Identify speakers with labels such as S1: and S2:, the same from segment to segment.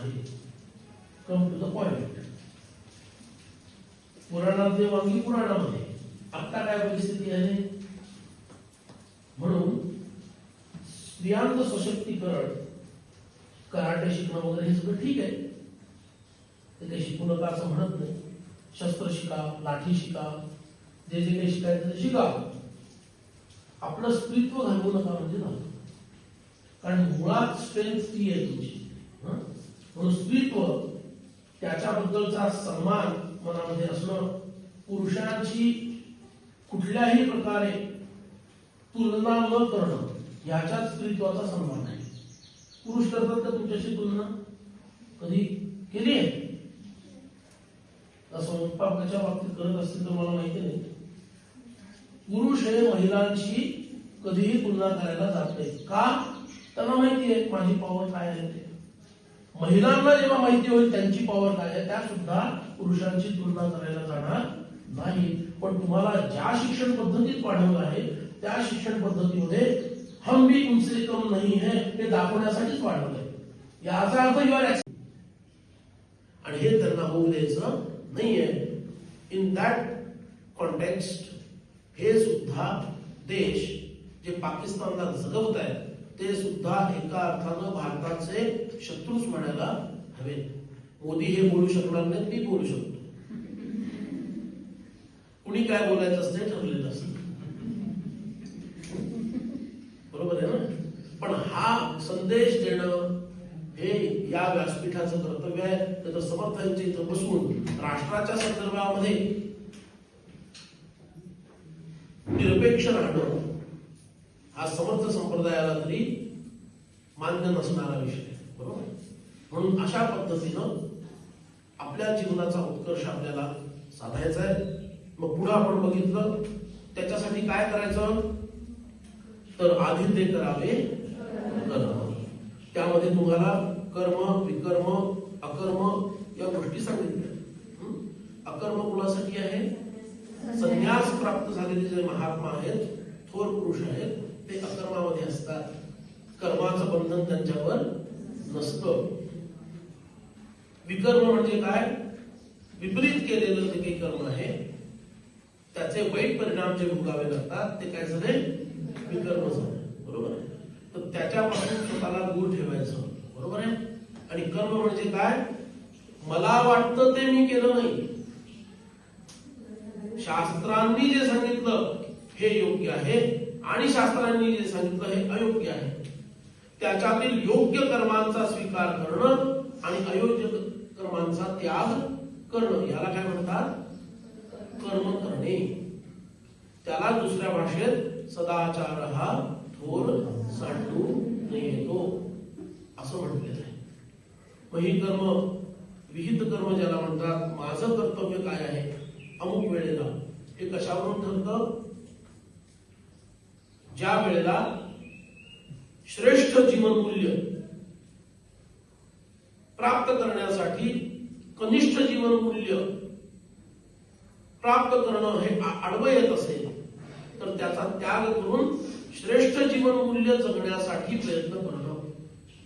S1: आहे. Come to the point पुराणामध्ये वांगी पुराणामध्ये. आता काय परिस्थिती आहे? म्हणून स्त्रियांचं सशक्तीकरण कराटे शिकणं वगैरे हे सगळं ठीक आहे. ते काही शिकू नका असं म्हणत नाही. शस्त्र शिका लाठी शिका जे जे काही शिकायचं ते शिका. आपलं स्त्रीत्व घालवू नका म्हणजे ना कारण मुळात स्ट्रेंथ ती आहे तुमची. हं? स्त्रीत्व त्याच्याबद्दलचा सन्मान मनामध्ये असणं पुरुषांची कुठल्याही प्रकारे तुलना न करणं याच्यात स्त्रीत्वाचा सन्मान आहे. पुरुष करतात का तुमच्याशी तुलना? कधी केली आहे? असं पापाच्या बाबतीत करत असतील तर मला माहिती नाही. पुरुष हे महिलांची कधीही तुलना करायला जात नाही का? त्यांना माहिती आहे माझी पॉवर काय आहे ते. महिलांना जेव्हा माहिती होईल त्यांची पॉवर काय आहे. त्या सुद्धा पुरुषांची तुलना करायला जाणार नाही. पण तुम्हाला ज्या शिक्षण पद्धतीत पाठवलं आहे त्या शिक्षण पद्धतीमध्ये हम भी उनसे कम नाही है हे दाखवण्यासाठीच वाढवलंय याचा अर्थ युआर आणि हे त्यांना होऊ द्यायचं नाहीये इन दॅट कॉन्टेक्स्ट हे सुद्धा देश जे पाकिस्तानला जगवत आहेत ते सुद्धा एका अर्थानं भारताचे शत्रूच म्हणायला हवेत. मोदी हे बोलू शकणार नाहीत मी बोलू शकतो. कुणी काय बोलायचं असते ठरलेलं असत. बरोबर आहे ना? पण हा संदेश देणं हे या व्यासपीठाचं कर्तव्य आहे. त्याचं समर्थांच्या इथं बसून राष्ट्राच्या संदर्भामध्ये निरपेक्ष राहणं हा समर्थ संप्रदायाला तरी मान्य नसणारा विषय. बरोबर? म्हणून अशा पद्धतीनं आपल्या जीवनाचा उत्कर्ष आपल्याला साधायचा आहे. मग पुढं आपण बघितलं त्याच्यासाठी काय करायचं? तर आधी ते करावे कर्म. त्यामध्ये तुम्हाला कर्म विकर्म अकर्म या गोष्टी सांगितल्या. अकर्म कुणासाठी आहे? संन्यास प्राप्त झालेले जे महात्मा आहेत थोर पुरुष आहेत ते अकर्मामध्ये असतात. कर्माचं बंधन त्यांच्यावर नसतं. विकर्म म्हणजे काय? विपरीत केलेलं जे काही कर्म आहे त्याचे वाईट परिणाम जे भोगावे लागतात ते काय झाले? विकर्म झाले. बरोबर? आहे तर त्याच्यापासून स्वतःला दूर ठेवायचं. बरोबर आहे? आणि कर्म म्हणजे काय? मला वाटतं ते मी केलं नाही. शास्त्रांनी जे सांगितलं हे योग्य आहे. आणि शास्त्रांनी जे सांगितलं हे अयोग्य आहे. त्याच्यातील योग्य कर्मांचा स्वीकार करणं आणि अयोग्य कर्मांचा त्याग करणं याला काय म्हणतात? कर्म करणे. त्याला दुसऱ्या भाषेत सदाचार हा थोर सांडू नये तो असं म्हटलेलं आहे. मग ही कर्म विहित कर्म ज्याला म्हणतात माझं कर्तव्य काय आहे? अमुक वेळेला. हे कशावरून ठरतं? ज्या वेळेला श्रेष्ठ जीवनमूल्य प्राप्त करण्यासाठी कनिष्ठ जीवनमूल्य प्राप्त करणं हे आडवं येत असेल तर त्याचा त्याग करून श्रेष्ठ जीवनमूल्य जगण्यासाठी प्रयत्न करणं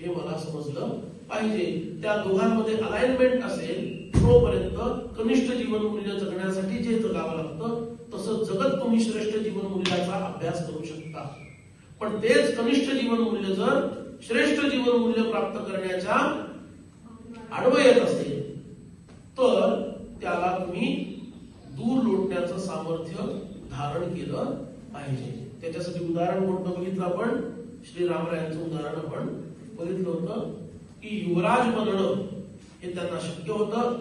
S1: हे मला समजलं पाहिजे. त्या दोघांमध्ये अलाइनमेंट असेल तोपर्यंत कनिष्ठ जीवनमूल्य जगण्यासाठी जे जगावं लागतं तसं जगत तुम्ही श्रेष्ठ जीवनमूल्याचा अभ्यास करू शकता. पण तेच कनिष्ठ जीवनमूल्य जर श्रेष्ठ जीवनमूल्य प्राप्त करण्याच्या आडवं येत असेल तर त्याला तुम्ही दूर लोटण्याचं सामर्थ्य धारण केलं पाहिजे. त्याच्यासाठी उदाहरण कोणतं बघितलं आपण? श्रीरामरायांचं उदाहरण आपण बघितलं होतं की युवराज बनणं हे त्यांना शक्य होतं.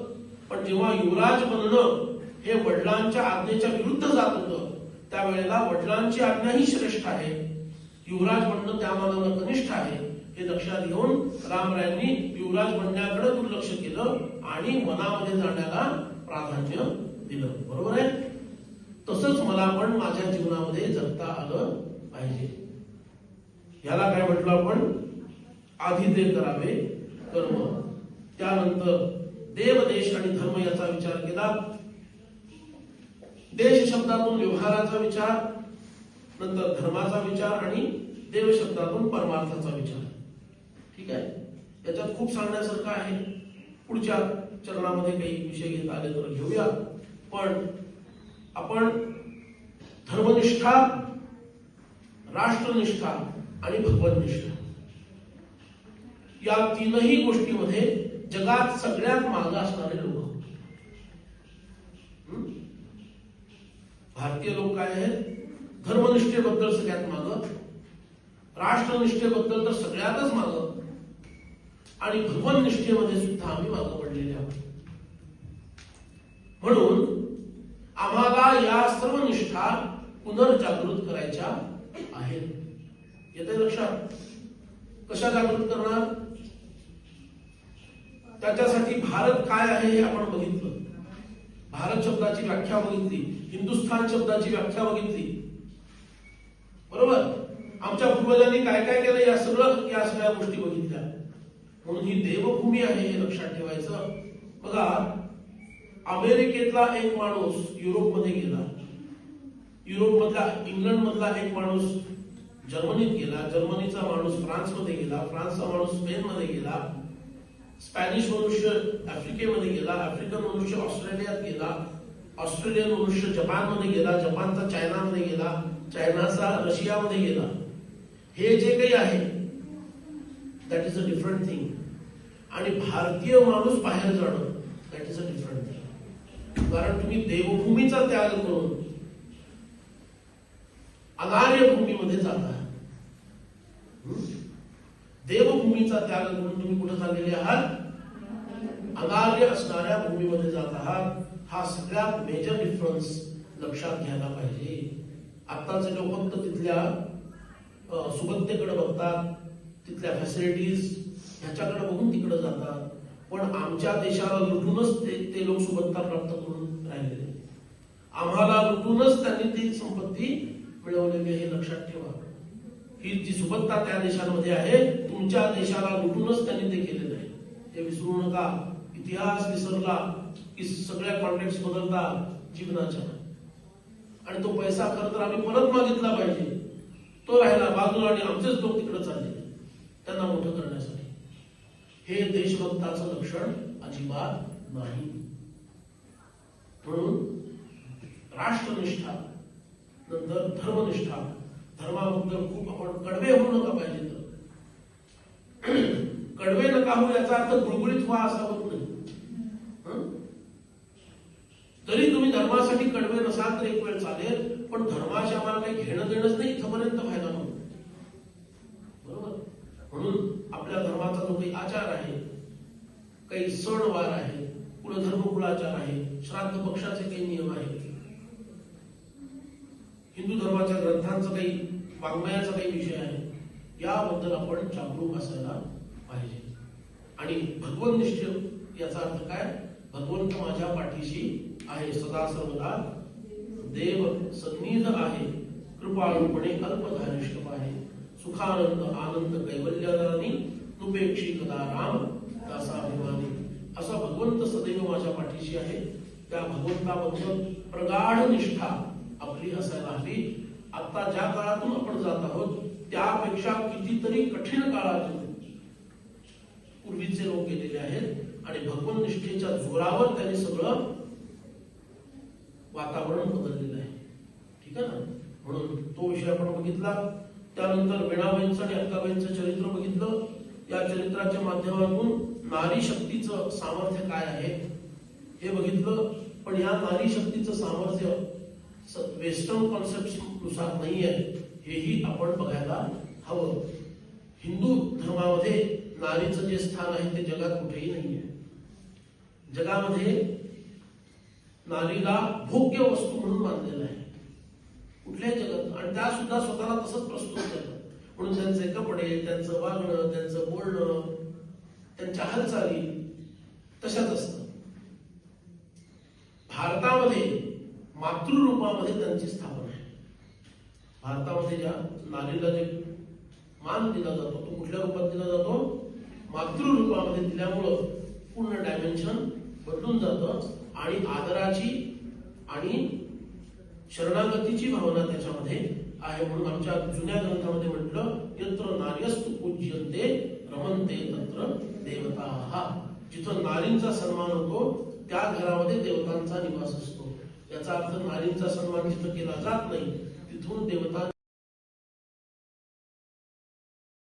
S1: पण जेव्हा युवराज बनणं हे वडिलांच्या आज्ञेच्या विरुद्ध जात होतं त्यावेळेला वडिलांची आज्ञा ही श्रेष्ठ आहे. युवराज म्हणणं त्या मानानं कनिष्ठ आहे. हे लक्षात घेऊन रामरायांनी युवराज म्हणण्याकडे दुर्लक्ष केलं आणि मनामध्ये जाण्याला प्राधान्य दिलं. बरोबर आहे? तसंच मला पण माझ्या जीवनामध्ये जगता आलं पाहिजे. याला काय म्हटलं आपण? आधी ते करावे कर्म. त्यानंतर देव देश आणि धर्म याचा विचार केला. देश शब्दातून व्यवहाराचा विचार. नंतर धर्माचा विचार आणि देवशब्दातून परमार्थाचा विचार. ठीक आहे? याच्यात खूप सांगण्यासारखं आहे. पुढच्या चरणामध्ये काही विषय घेता आले तर घेऊया. पण आपण धर्मनिष्ठा राष्ट्रनिष्ठा आणि भगवतनिष्ठा या तीनही गोष्टीमध्ये जगात सगळ्यात मागे असणारे लोक भारतीय लोक काय आहेत? धर्मनिष्ठेबद्दल सगळ्यात माग राष्ट्रनिष्ठेबद्दल तर सगळ्यातच माग आणि भगवान निष्ठेमध्ये सुद्धा आम्ही मागं पडलेले आहोत. म्हणून आम्हाला या सर्व निष्ठा पुनर्जागृत करायच्या आहेत. येते लक्षात? कशा जागृत करणार? त्याच्यासाठी भारत काय आहे हे आपण बघितलं. भारत शब्दाची व्याख्या बघितली हिंदुस्थान शब्दाची व्याख्या बघितली बरोबर? आमच्या पूर्वजांनी काय काय केलं? या सगळं या सगळ्या गोष्टी बघितल्या. म्हणून ही देवभूमी आहे हे लक्षात ठेवायचं. बघा अमेरिकेतला एक माणूस युरोपमध्ये गेला. युरोपमधला इंग्लंड मधला एक माणूस जर्मनीत गेला. जर्मनीचा माणूस फ्रान्समध्ये गेला. फ्रान्सचा माणूस स्पेनमध्ये गेला. स्पॅनिश मनुष्य आफ्रिकेमध्ये गेला. आफ्रिकन मनुष्य ऑस्ट्रेलियात गेला. ऑस्ट्रेलियन मनुष्य जपानमध्ये गेला. जपानचा चायना चायनाचा रशियामध्ये गेला. हे जे काही आहे that is a different thing आणि भारतीय माणूस बाहेर जाणं that is a different thing कारण तुम्ही देवभूमीचा त्याग करून अनार्य भूमीमध्ये जाता देवभूमीचा त्याग करून तुम्ही कुठे चाललेले आहात? अनार्य असणाऱ्या भूमीमध्ये जात आहात. हा सगळ्यात मेजर डिफरन्स लक्षात घ्यायला पाहिजे. आत्ताचे लोक फक्त तिथल्या सुबत्तेकडे बघतात तिथल्या फॅसिलिटीज ह्याच्याकडे बघून तिकडे जातात. पण आमच्या देशाला लुटूनच ते ते लोक सुबत्ता प्राप्त करून राहिलेले आम्हाला लुटूनच त्यांनी ती संपत्ती मिळवलेली आहे हे लक्षात ठेवा. ही जी सुबत्ता त्या देशांमध्ये आहे तुमच्या देशाला लुटूनच त्यांनी ते केलेलं आहे. ते विसरू नका. इतिहास विसरला की सगळ्या कॉन्टॅक्ट बदलतात जीवनाच्या. आणि तो पैसा खर तर आम्ही परत मागितला पाहिजे. तो राहिला बाजूला आणि आमचेच लोक तिकडे चालले. त्यांना मोठं करण्यासाठी. हे देशभक्ताचं लक्षण अजिबात नाही. म्हणून राष्ट्रनिष्ठा नंतर धर्मनिष्ठा धर्माबद्दल खूप आपण कडवे होऊ नका पाहिजे तर. कडवे नका हो याचा अर्थ गुळगुळीत व्हा असा होत नाही. तरी तुम्ही धर्मासाठी कडवे नसाल तर एक वेळ चालेल पण धर्माशी आम्हाला काही घेणं देणंच नाही इथपर्यंत फायदा होतो. बरोबर? म्हणून आपल्या धर्माचा जो काही आचार आहे काही सणवार आहे पुढे कुळाचार आहे श्राद्ध पक्षाचे काही नियम आहेत. हिंदू धर्माच्या ग्रंथांचा काही वाङ्मयाचा काही विषय आहे याबद्दल आपण जागरूक असायला पाहिजे. आणि भगवत निश्चय याचा अर्थ काय? भगवंत माझ्या पाठीशी आहे सदा सर्वदा. देव सन्निध आहे कृपाळूपणे अल्पधारिष्ठ आहे. सुखानंद आनंद कैवल्यानी नुपेक्षी कदा राम? दासाभिमानी असा भगवंत सदैव माझ्या पाठीशी आहे. त्या भगवंताबद्दल प्रगाढ निष्ठा आपली असायला हवी. आता ज्या काळातून आपण जात आहोत त्यापेक्षा कितीतरी कठीण काळातून पूर्वीचे लोक गेलेले आहेत आणि भगवन निष्ठेच्या जोरावर त्यांनी सगळं वातावरण बदललेलं आहे. ठीक आहे ना? म्हणून तो विषय आपण बघितला. त्यानंतर वेणाबाईंचं आणि अक्काबाईंचं चरित्र बघितलं. या चरित्राच्या माध्यमातून नारी शक्तीचं सामर्थ्य काय आहे हे बघितलं. पण या नारी शक्तीचं सामर्थ्य वेस्टर्न कॉन्सेप्टनुसार नाही आहे हेही आपण बघायला हवं. हिंदू धर्मामध्ये नारीचं जे स्थान आहे ते जगात कुठेही नाही आहे जगामध्ये नारीला भोग्य वस्तू म्हणून मानलेलं आहे. कुठल्याही जगात. आणि त्या सुद्धा स्वतःला तसंच प्रस्तुत करतात. म्हणून त्यांचे कपडे त्यांचं वागणं त्यांचं बोलणं त्यांच्या हालचाली तशाच असतात. भारतामध्ये मातृरूपामध्ये त्यांची स्थापना आहे. भारतामध्ये ज्या नारीला जे मान दिला जातो तो कुठल्या रूपात दिला जातो? मातृरूपामध्ये दिल्यामुळं पूर्ण डायमेन्शन बदलून जातं. आणि आदराची आणि शरणागतीची भावना त्याच्यामध्ये आहे म्हणून आमच्या जुन्या ग्रंथामध्ये म्हटलं यत्र नार्यस्तु पूज्यंते रमन्ते तत्र देवता. जिथं नारींचा सन्मान होतो त्या घरामध्ये देवतांचा निवास असतो. याचा अर्थ नारींचा सन्मान जिथं केला जात नाही तिथून देवता